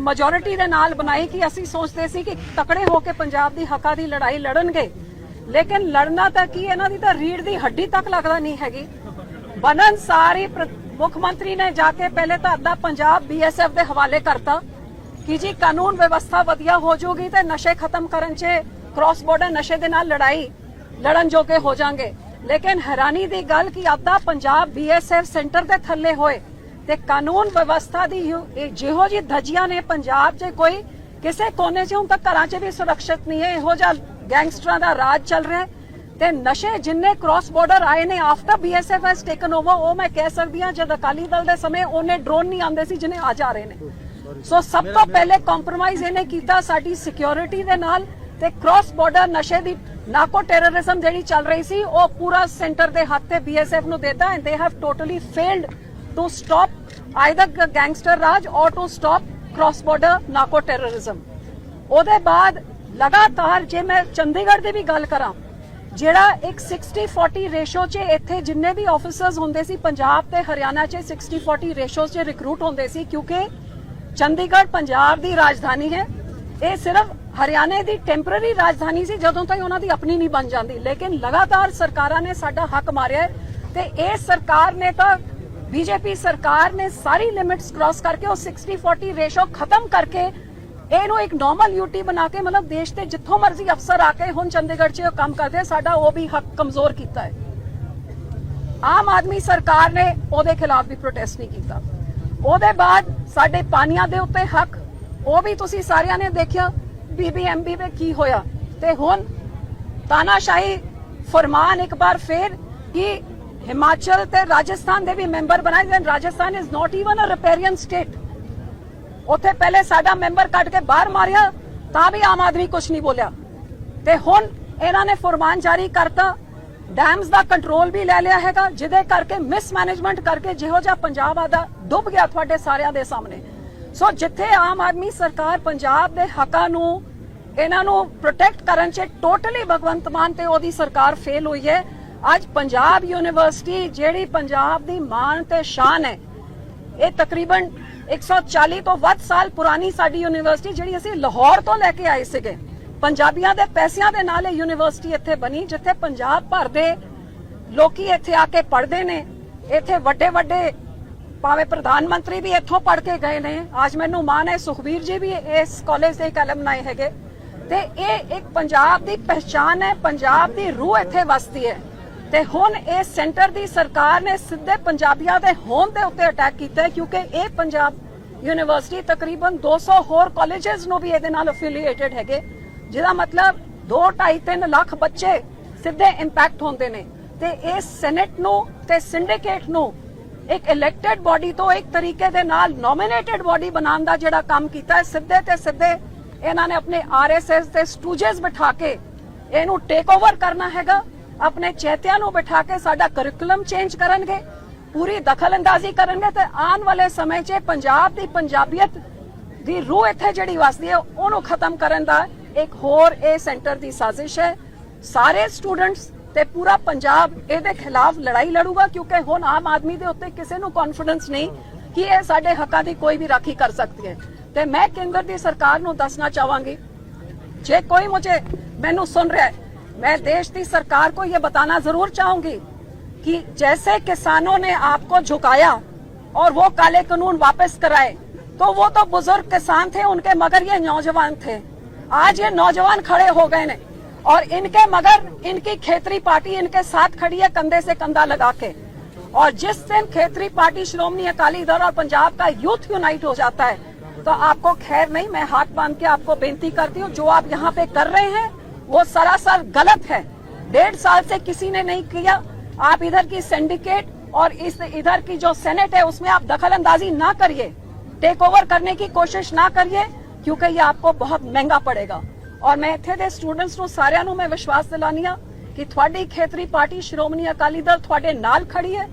Majority ਦੇ ਨਾਲ ਬਣਾਈ ਕਿ ਅਸੀਂ ਸੋਚਦੇ ਸੀ ਕਿ ਤਕੜੇ ਹੋ ਕੇ ਪੰਜਾਬ ਦੀ ਹੱਕਾਂ ਦੀ ਲੜਾਈ ਲੜਨਗੇ। ਲੇਕਿਨ ਲੜਨਾ ਤਾਂ ਕੀ, ਇਹਨਾਂ ਦੀ ਤਾਂ ਰੀੜ ਦੀ ਹੱਡੀ ਤੱਕ ਲੱਗਦਾ ਨਹੀਂ ਹੈਗੀ। ਬਨਨ ਸਾਰੀ ਮੁੱਖ ਮੰਤਰੀ ਨੇ ਜਾ ਕੇ ਪਹਿਲੇ ਤਾਂ ਅੱਧਾ ਪੰਜਾਬ ਬੀਐਸਐਫ ਦੇ ਹਵਾਲੇ ਕਰਤਾ ਕਿ ਜੀ ਕਾਨੂੰਨ ਵਿਵਸਥਾ ਵਧੀਆ ਹੋ ਜਾਊਗੀ ਤੇ ਨਸ਼ੇ ਖਤਮ ਕਰਨ 'ਚ ਕ੍ਰਾਸ ਬਾਰਡਰ ਨਸ਼ੇ ਦੇ ਨਾਲ ਲੜਾਈ ਲੜਨ ਜੋਗੇ ਹੋ ਜਾਣਗੇ। ਲੇਕਿਨ ਹੈਰਾਨੀ ਦੀ ਗੱਲ ਕਿ ਅੱਧਾ ਪੰਜਾਬ ਬੀਐਸਐਫ ਸੈਂਟਰ ਦੇ ਥੱਲੇ ਹੋਏ ਤੇ ਕਾਨੂੰਨ ਵਿਵਸਥਾ ਦੀ ਜਿਹੋ ਜੀ ਧਜੀਆਂ ਨੇ ਪੰਜਾਬ 'ਚ ਕੋਈ, ਕਿਸੇ ਕੋਨੇ 'ਚ ਹੁਣ ਤੱਕ ਘਰਾਂ 'ਚ ਵੀ ਸੁਰੱਖਿਅਤ ਨਹੀਂ ਹੈ, ਇਹੋ ਜਿਹਾ ਗੈਂਗਸਟਰਾਂ ਦਾ ਰਾਜ ਚੱਲ ਰਿਹਾ ਤੇ ਨਸ਼ੇ ਜਿੰਨੇ ਕ੍ਰਾਸ ਬਾਰਡਰ ਆਏ ਨੇ, after BSF has taken over ਉਹ ਮੈਂ ਕਹਿ ਸਕਦੀ ਹਾਂ, ਜਦ ਅਕਾਲੀ ਦਲ ਦੇ ਸਮੇਂ ਉਹਨੇ ਡਰੋਨ ਨਹੀਂ ਆਉਂਦੇ ਸੀ ਜਿਹਨੇ ਆ ਜਾ ਰਹੇ ਨੇ। ਸੋ ਸਭ ਤੋਂ ਪਹਿਲੇ ਕੰਪਰੋਮਾਈਜ਼ ਇਹਨੇ ਕੀਤਾ ਸਾਡੀ ਸਿਕਿਉਰਿਟੀ ਦੇ ਨਾਲ ਤੇ ਕ੍ਰਾਸ ਬਾਰਡਰ ਨਸ਼ੇ ਦੀ ਨਾਕੋ ਟੈਰਰਿਜ਼ਮ ਜਿਹੜੀ ਚੱਲ ਰਹੀ ਸੀ, ਉਹ ਪੂਰਾ ਸੈਂਟਰ ਦੇ ਹੱਥ ਤੇ ਬੀਐਸਐਫ ਨੂੰ ਦਿੱਤਾ and they have totally failed to stop either gangster raj or to stop cross border narco terrorism ਉਹਦੇ ਬਾਅਦ ਲਗਾਤਾਰ ਜੇ ਮੈਂ ਚੰਡੀਗੜ੍ਹ ਦੀ ਵੀ ਗੱਲ ਕਰਾਂ ਜਿਹੜਾ ਇੱਕ 60-40 ਰੇਸ਼ੋ 'ਚ ਇੱਥੇ ਜਿੰਨੇ ਵੀ ਆਫੀਸਰਸ ਹੁੰਦੇ ਸੀ ਪੰਜਾਬ ਤੇ ਹਰਿਆਣਾ 'ਚ 60-40 ਰੇਸ਼ੋ 'ਚ ਰਿਕਰੂਟ ਹੁੰਦੇ ਸੀ ਕਿਉਂਕਿ ਚੰਡੀਗੜ੍ਹ ਪੰਜਾਬ ਦੀ ਰਾਜਧਾਨੀ ਹੈ ਇਹ ਸਿਰਫ ਹਰਿਆਣੇ ਦੀ ਟੈਂਪਰੇਰੀ ਰਾਜਧਾਨੀ ਸੀ ਜਦੋਂ ਤਾਈਂ ਉਹਨਾਂ ਦੀ ਆਪਣੀ ਨਹੀਂ ਬਣ ਜਾਂਦੀ ਲੇਕਿਨ ਲਗਾਤਾਰ ਸਰਕਾਰਾਂ ਨੇ ਸਾਡਾ ਹੱਕ ਮਾਰਿਆ ਤੇ ਇਹ ਸਰਕਾਰ ਨੇ ਤਾਂ ਬੀਜੇਪੀ ਸਰਕਾਰ ਨੇ ਸਾਰੀ ਲਿਮਿਟਸ ਕ੍ਰਾਸ ਕਰਕੇ ਉਹ 60-40 ਰੇਸ਼ੋ ਖਤਮ ਕਰਕੇ ਇਹਨੂੰ ਇੱਕ ਨਾਰਮਲ ਯੂਟੀ ਬਣਾ ਕੇ ਮਤਲਬ ਦੇਸ਼ ਦੇ ਜਿੱਥੋਂ ਮਰਜ਼ੀ ਅਫਸਰ ਆ ਕੇ ਹੁਣ ਚੰਡੀਗੜ੍ਹ 'ਚ ਕੰਮ ਕਰਦੇ ਸਾਡਾ ਉਹ ਵੀ ਹੱਕ ਕਮਜ਼ੋਰ ਕੀਤਾ ਹੈ ਆਮ ਆਦਮੀ ਸਰਕਾਰ ਨੇ ਉਹਦੇ ਖਿਲਾਫ ਵੀ ਪ੍ਰੋਟੈਸਟ ਨਹੀਂ ਕੀਤਾ ਉਹਦੇ ਬਾਅਦ ਸਾਡੇ ਪਾਣੀਆਂ ਦੇ ਉੱਤੇ ਹੱਕ ਉਹ ਵੀ ਤੁਸੀਂ ਸਾਰਿਆਂ ਨੇ ਦੇਖਿਆ ਬੀਬੀਐਮਬੀ ਵਿੱਚ ਕੀ ਹੋਇਆ ਤੇ ਹੁਣ ਤਾਨਾਸ਼ਾਹੀ ਫਰਮਾਨ ਇੱਕ ਵਾਰ ਫੇਰ ਕਿ ਹਿਮਾਚਲ ਤੇ ਰਾਜਸਥਾਨ ਦੇ ਵੀ ਮੈਂਬਰ ਬਣਾਏ ਜਾਣ Rajasthan is not even a riparian state ਉੱਥੇ ਪਹਿਲੇ ਸਾਡਾ ਮੈਂਬਰ ਕੱਢ ਕੇ ਬਾਹਰ ਮਾਰਿਆ, ਤਾਂ ਵੀ ਆਮ ਆਦਮੀ ਕੁਝ ਨਹੀਂ ਬੋਲਿਆ। ਤੇ ਹੁਣ ਇਹਨਾਂ ਨੇ ਫਰਮਾਨ ਜਾਰੀ ਕਰਤਾ, ਡੈਮਸ ਦਾ ਕੰਟਰੋਲ ਵੀ ਲੈ ਲਿਆ ਹੈਗਾ, ਜਿਹਦੇ ਕਰਕੇ ਮਿਸਮੈਨੇਜਮੈਂਟ ਕਰਕੇ ਜਿਹੋ ਜਿਹਾ ਪੰਜਾਬ ਆਦਾ, ਡੁੱਬ ਗਿਆ ਤੁਹਾਡੇ ਸਾਰਿਆਂ ਦੇ ਸਾਹਮਣੇ। ਸੋ ਜਿੱਥੇ ਆਮ ਆਦਮੀ ਸਰਕਾਰ ਪੰਜਾਬ ਦੇ ਹੱਕਾਂ ਨੂੰ, ਇਹਨਾਂ ਨੂੰ ਪ੍ਰੋਟੈਕਟ ਕਰਨ 'ਚ ਟੋਟਲੀ ਭਗਵੰਤ ਮਾਨ ਤੇ ਉਹਦੀ ਸਰਕਾਰ ਫੇਲ ਹੋਈ ਹੈ ਅੱਜ ਪੰਜਾਬ ਯੂਨੀਵਰਸਿਟੀ ਜਿਹੜੀ ਪੰਜਾਬ ਦੀ ਮਾਣ ਤੇ ਸ਼ਾਨ ਹੈ, ਇਹ ਤਕਰੀਬਨ 140 ਤੋਂ ਵੱਧ ਸਾਲ ਪੁਰਾਣੀ ਸਾਡੀ ਯੂਨੀਵਰਸਿਟੀ ਜਿਹੜੀ ਅਸੀਂ ਲਾਹੌਰ ਤੋਂ ਲੈ ਕੇ ਆਏ ਸੀਗੇ। ਪੰਜਾਬੀਆਂ ਦੇ ਪੈਸਿਆਂ ਦੇ ਨਾਲ ਇਹ ਯੂਨੀਵਰਸਿਟੀ ਇੱਥੇ ਬਣੀ, ਜਿੱਥੇ ਪੰਜਾਬ ਭਰ ਦੇ ਲੋਕੀ ਇੱਥੇ ਆ ਕੇ ਪੜ੍ਹਦੇ ਨੇ। ਇੱਥੇ ਵੱਡੇ ਵੱਡੇ ਭਾਵੇਂ ਪ੍ਰਧਾਨ ਮੰਤਰੀ ਵੀ ਇੱਥੋਂ ਪੜ੍ਹ ਕੇ ਗਏ ਨੇ। ਅੱਜ ਮੈਨੂੰ ਮਾਣ ਹੈ, ਸੁਖਬੀਰ ਜੀ ਵੀ ਇਸ ਕਾਲਜ ਦੇ ਇੱਕ ਐਲਮਨਾਈ ਹੈਗੇ। ਤੇ ਇਹ ਇੱਕ ਪੰਜਾਬ ਦੀ ਪਹਿਚਾਨ ਹੈ, ਪੰਜਾਬ ਦੀ ਰੂਹ ਇੱਥੇ ਵਸਦੀ ਹੈ। ਤੇ ਹੁਣ ਇਹ ਸੈਂਟਰ ਦੀ ਸਰਕਾਰ ਨੇ ਸਿੱਧੇ ਪੰਜਾਬੀਆਂ ਦੇ ਹੋਣ ਦੇ ਉੱਤੇ ਅਟੈਕ ਕੀਤਾ ਹੈ, ਕਿਉਂਕਿ ਇਹ ਪੰਜਾਬ ਯੂਨੀਵਰਸਿਟੀ ਤਕਰੀਬਨ 200 ਹੋਰ ਕਾਲਜਸ ਨੂੰ ਵੀ ਇਹਦੇ ਨਾਲ ਅਫੀਲੀਏਟਡ ਹੈਗੇ, ਜਿਹਦਾ ਮਤਲਬ 2 2.5 3 ਲੱਖ ਬੱਚੇ ਸਿੱਧੇ ਇੰਪੈਕਟ ਹੁੰਦੇ ਨੇ। ਤੇ ਇਹ ਸੈਨੇਟ ਨੂੰ ਤੇ ਸਿੰਡੀਕੇਟ ਨੂੰ ਇੱਕ ਇਲੈਕਟਿਡ ਬਾਡੀ ਤੋਂ ਇੱਕ ਤਰੀਕੇ ਦੇ ਨਾਲ ਨੋਮੀਨੇਟਡ ਬਾਡੀ ਬਣਾਉਣ ਦਾ ਜਿਹੜਾ ਕੰਮ ਕੀਤਾ ਹੈ, ਸਿੱਧੇ ਤੇ ਸਿੱਧੇ ਇਹਨਾਂ ਨੇ ਆਪਣੇ ਆਰਐਸਐਸ ਦੇ ਸਟੂਜਸ ਬਿਠਾ ਕੇ ਇਹਨੂੰ ਟੇਕ ਓਵਰ ਕਰਨਾ ਹੈਗਾ। ਆਪਣੇ ਚੇਤਿਆਂ ਨੂੰ ਬਿਠਾ ਕੇ ਸਾਡਾ ਕਰਿਕੂਲਮ ਚੇਂਜ ਕਰਨਗੇ, ਪੂਰੀ ਦਖਲਅੰਦਾਜ਼ੀ ਕਰਨਗੇ ਤੇ ਆਉਣ ਵਾਲੇ ਸਮੇਂ 'ਚ ਪੰਜਾਬ ਦੀ ਪੰਜਾਬੀਅਤ ਦੀ ਰੂਹ ਇੱਥੇ ਜਿਹੜੀ ਵਸਦੀ ਹੈ, ਉਹਨੂੰ ਖਤਮ ਕਰਨ ਦਾ ਇੱਕ ਹੋਰ ਇਹ ਸੈਂਟਰ ਦੀ ਸਾਜ਼ਿਸ਼ ਹੈ। ਸਾਰੇ ਸਟੂਡੈਂਟਸ ਤੇ ਪੂਰਾ ਪੰਜਾਬ ਇਹਦੇ ਖਿਲਾਫ ਲੜਾਈ ਲੜੂਗਾ, ਕਿਉਂਕਿ ਹੁਣ ਆਮ ਆਦਮੀ ਦੇ ਉੱਤੇ ਕਿਸੇ ਨੂੰ ਕੌਨਫੀਡੈਂਸ ਨਹੀਂ ਕਿ ਇਹ ਸਾਡੇ ਹੱਕਾਂ ਦੀ ਕੋਈ ਵੀ ਰਾਖੀ ਕਰ ਸਕਦੀ ਹੈ। ਤੇ ਮੈਂ ਕੇਂਦਰ ਦੀ ਸਰਕਾਰ ਨੂੰ ਦੱਸਣਾ ਚਾਹਾਂਗੀ, ਜੇ ਕੋਈ ਮੁਝੇ ਮੈਨੂੰ ਸੁਣ ਰਿਹਾ ਹੈ मैं देश की सरकार को ये बताना ज़रूर चाहूँगी कि जैसे किसानों ने आपको झुकाया और वो काले कानून वापस कराए तो वो तो बुज़ुर्ग किसान थे उनके मगर ये नौजवान थे। आज ये नौजवान खड़े हो गए ने और इनके मगर इनकी खेतरी पार्टी इनके साथ खड़ी है कंधे से कंधा लगा के। और जिस दिन खेतरी पार्टी श्रोमणी अकाली दल और पंजाब का यूथ यूनाइट हो जाता है तो आपको खैर नहीं, मैं हाथ बाँध के आपको बेनती करती हूँ, जो आप यहाँ पे कर रहे हैं वो सरासर गलत है डेढ़ साल से किसी ने नहीं किया आप इधर की सिंडिकेट और इस इधर की जो सेनेट है उसमें आप दखल अंदाजी ना करिए टेक ओवर करने की कोशिश ना करिए क्योंकि ये आपको बहुत महंगा पड़ेगा ਔਰ ਮੈਂ ਇੱਥੇ ਦੇ ਸਟੂਡੈਂਟਸ ਨੂੰ ਸਾਰਿਆਂ ਨੂੰ ਮੈਂ ਵਿਸ਼ਵਾਸ ਦਿਲਾਨੀ ਆ ਕਿ ਤੁਹਾਡੀ ਖੇਤਰੀ ਪਾਰਟੀ ਸ਼੍ਰੋਮਣੀ ਅਕਾਲੀ ਦਲ ਤੁਹਾਡੇ ਨਾਲ ਖੜੀ ਹੈ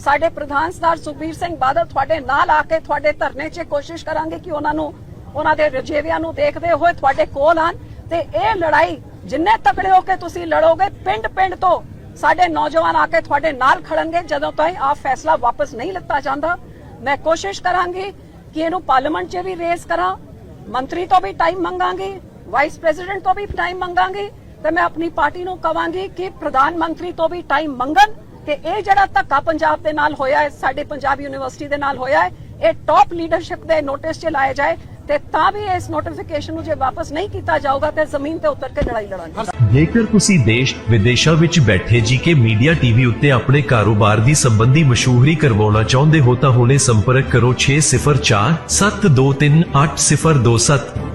ਸਾਡੇ ਪ੍ਰਧਾਨ ਸਰਦਾਰ ਸੁਖਬੀਰ ਸਿੰਘ ਬਾਦਲ ਤੁਹਾਡੇ ਨਾਲ ਆ ਕੇ ਤੁਹਾਡੇ ਧਰਨੇ 'ਚ ਕੋਸ਼ਿਸ਼ ਕਰਾਂਗੇ ਕਿ ਉਹਨਾਂ ਨੂੰ ਉਹਨਾਂ ਦੇ ਰਜੇਵਿਆਂ ਨੂੰ ਦੇਖਦੇ ਹੋਏ ਤੁਹਾਡੇ ਕੋਲ ਆਣ ਤੇ ਇਹ ਲੜਾਈ ਜਿੰਨੇ ਤਕੜੇ ਹੋ ਕੇ ਤੁਸੀਂ ਲੜੋਗੇ ਪਿੰਡ ਪਿੰਡ ਤੋਂ ਸਾਡੇ ਨੌਜਵਾਨ ਆ ਕੇ ਤੁਹਾਡੇ ਨਾਲ ਖੜਨਗੇ, ਜਦੋਂ ਤਾਈਂ ਆ ਫੈਸਲਾ ਵਾਪਸ ਨਹੀਂ ਲਿੱਤਾ ਜਾਂਦਾ। ਮੈਂ ਕੋਸ਼ਿਸ਼ ਕਰਾਂਗੀ ਕਿ ਇਹਨੂੰ ਪਾਰਲੀਮੈਂਟ 'ਚ ਵੀ ਰੇਸ ਕਰਾਂ। ਮੰਤਰੀ ਤੋਂ ਵੀ ਟਾਈਮ ਮੰਗਾਂਗੀ ਵਾਈਸ ਪ੍ਰੈਜ਼ੀਡੈਂਟ ਤੋਂ ਵੀ ਟਾਈਮ ਮੰਗਾਂਗੀ ਤੇ ਮੈਂ ਆਪਣੀ ਪਾਰਟੀ ਨੂੰ ਕਵਾਂਗੀ ਕਿ ਪ੍ਰਧਾਨ ਮੰਤਰੀ ਤੋਂ ਵੀ ਟਾਈਮ ਮੰਗਣ ਕਿ ਇਹ ਜਿਹੜਾ ਧੱਕਾ ਪੰਜਾਬ ਦੇ ਨਾਲ ਹੋਇਆ ਹੈ, ਸਾਡੇ ਪੰਜਾਬ ਯੂਨੀਵਰਸਿਟੀ ਦੇ ਨਾਲ ਹੋਇਆ ਹੈ, ਇਹ ਟਾਪ ਲੀਡਰਸ਼ਿਪ ਦੇ ਨੋਟਿਸ 'ਚ ਲਾਇਆ ਜਾਏ। ਤੇ ਤਾਂ ਵੀ ਇਸ ਨੋਟੀਫਿਕੇਸ਼ਨ ਨੂੰ ਜੇ ਵਾਪਸ ਨਹੀਂ ਕੀਤਾ ਜਾਊਗਾ ਤੇ ਜ਼ਮੀਨ ਤੇ ਉਤਰ ਕੇ ਲੜਾਈ ਲੜਾਂਗੇ। ਜੇਕਰ ਤੁਸੀਂ ਦੇਸ਼ ਵਿਦੇਸ਼ਾਂ ਵਿੱਚ ਬੈਠੇ ਜੀਕੇ ਮੀਡੀਆ ਟੀਵੀ ਉੱਤੇ ਆਪਣੇ ਕਾਰੋਬਾਰ ਦੀ ਸੰਬੰਧੀ ਮਸ਼ਹੂਰੀ ਕਰਵਾਉਣਾ ਚਾਹੁੰਦੇ ਹੋ ਤਾਂ ਹੁਣੇ ਸੰਪਰਕ ਕਰੋ 604 723 8027